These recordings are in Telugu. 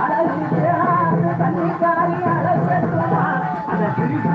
அழகே அந்த Trichy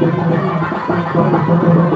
バイバイ!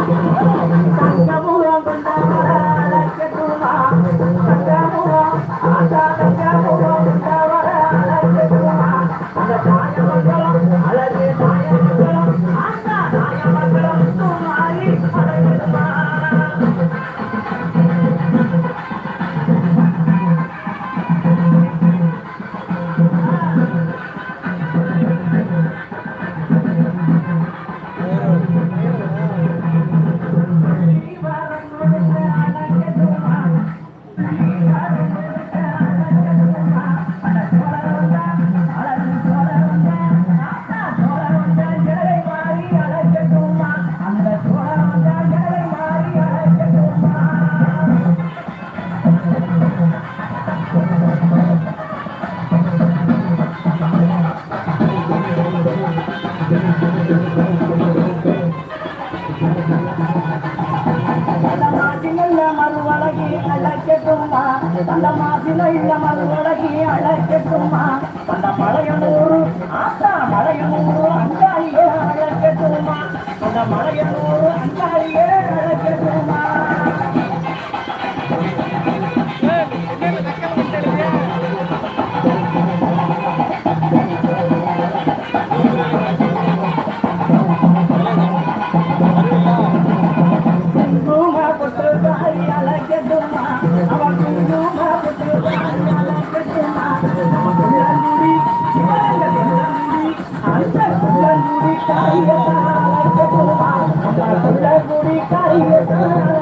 குள்ளங்குடி காரியத்தான்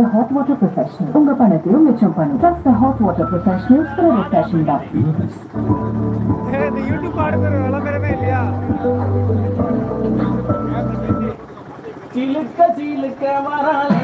the hot water professional. Unga பணத்தையும் மிச்சம் பண்ணும் Trust the hot water professional for a refreshing bath. இந்த யூடியூப் பாடுறது விளம்பரமே இல்லையா Chilka, chilka, வராலே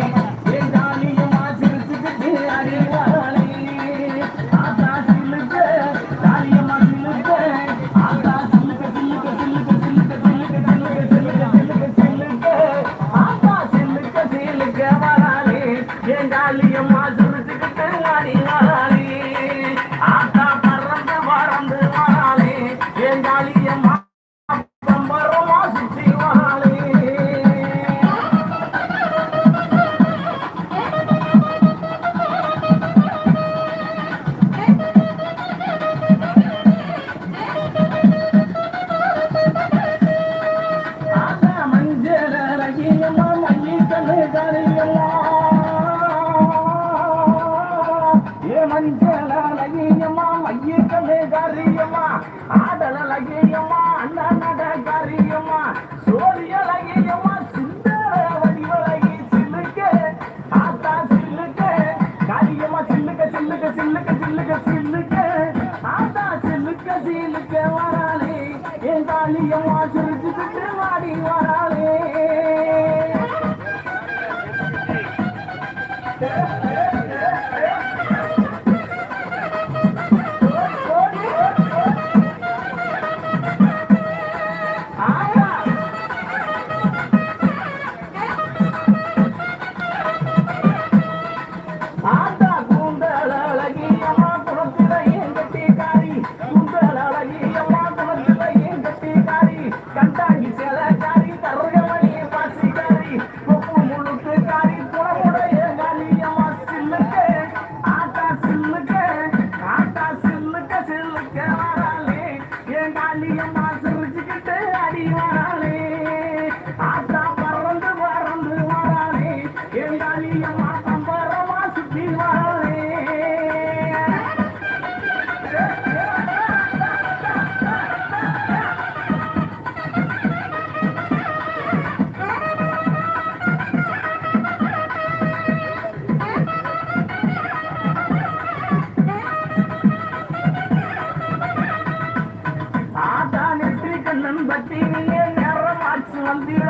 مندر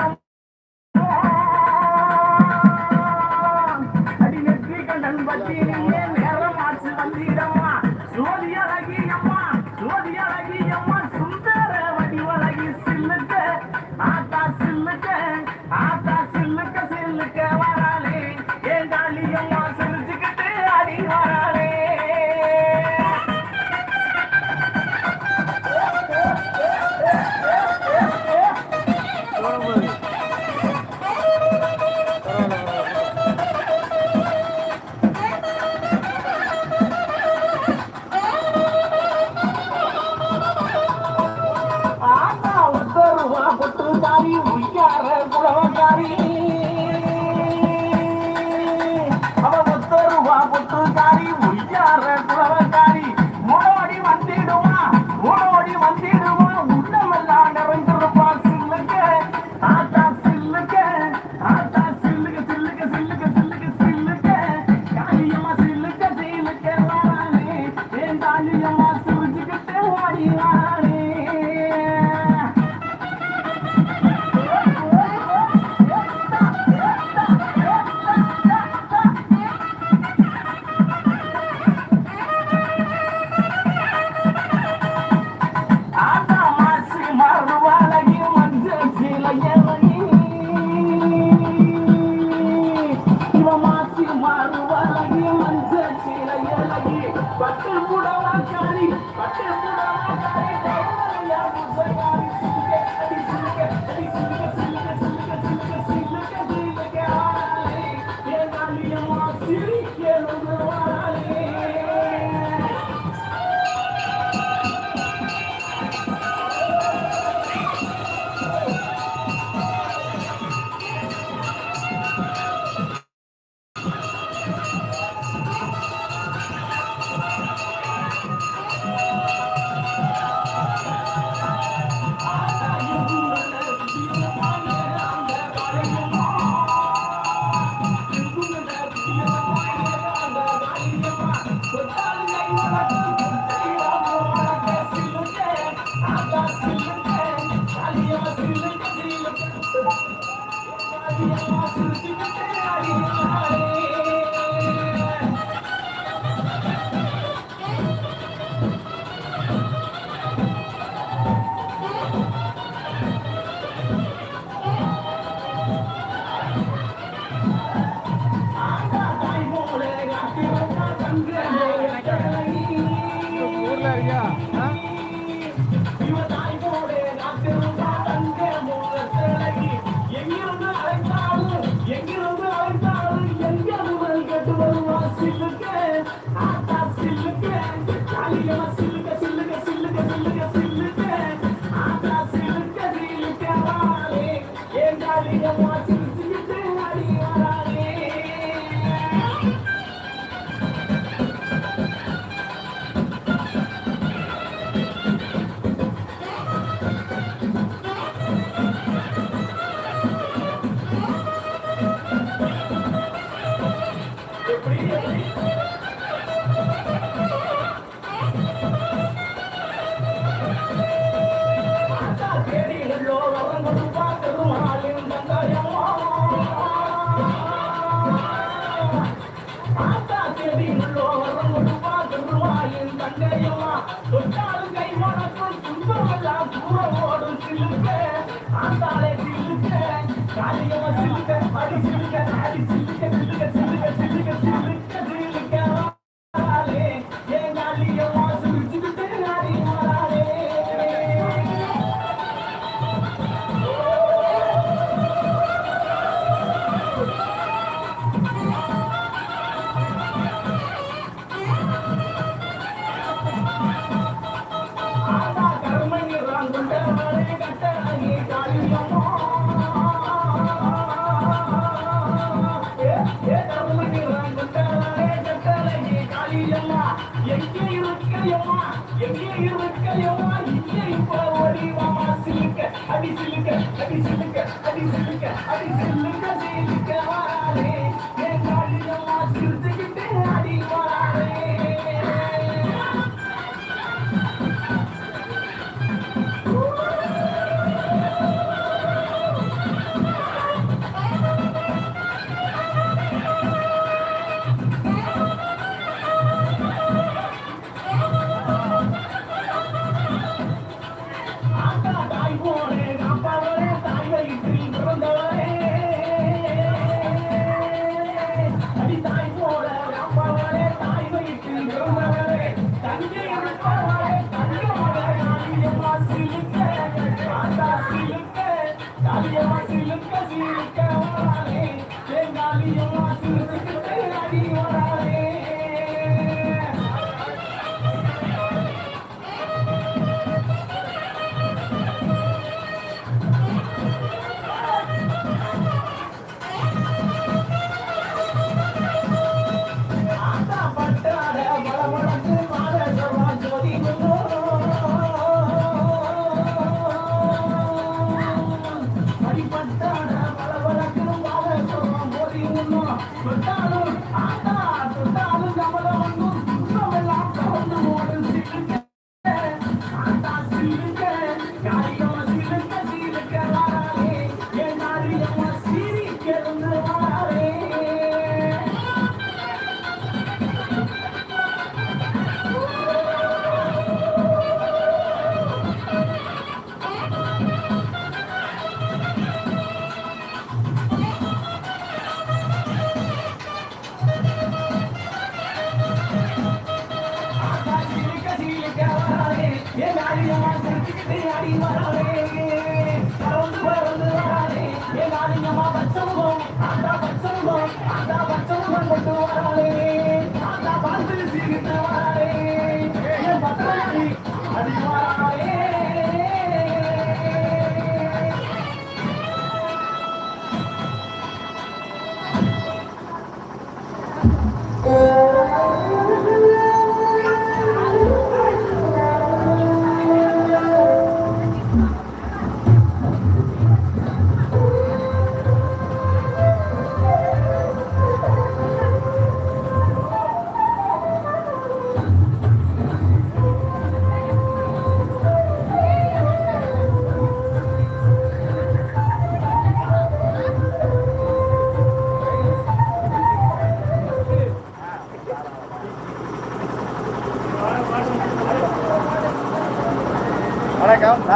பச்சமுகம் அந்த பச்சமுகம் அந்த பச்சமுகம் கொண்டு வராளே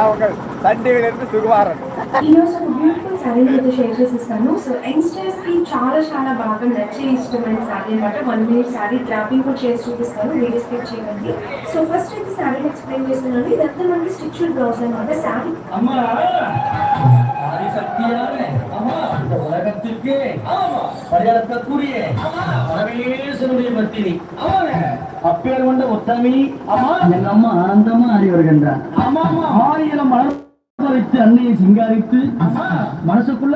வணக்கம் நான் உங்கள் சன் டிவியிலிருந்து சுகுமாரன் ఈరోజు ఒక బ్యూటిఫుల్ శారీ మీతో షేర్ చేసిస్తాను సో యంగ్స్టర్స్ కి చాలా చాలా బాగా నచ్చే ఇష్టమైన శారీ అనమాట వన్ మినిట్ శారీ డ్రాపింగ్ కూడా చేసి చూపిస్తాను వీడియో స్కిప్ చేయండి సో ఫస్ట్ అయితే శారీని ఎక్స్ప్లెయిన్ చేస్తున్నాను ఇదంతా మనకి స్టిచ్డ్ బ్లౌజ్ అనమాట శారీ அம்மா ஆதி சக்தியானே அம்மா இந்த உலகத்திற்கு ஆமா பரிகாரத்திற்குரிய பரமேஸ்வருடைய பத்தினி அவனே அப்பேர் கொண்ட உத்தமி அம்மா எங்க அம்மா ஆனந்தமா ஆடி வருகின்றான் ஆமா ஆயிரம் மலர் வைத்து அன்னையை சிங்காரித்து மனசுக்குள்ள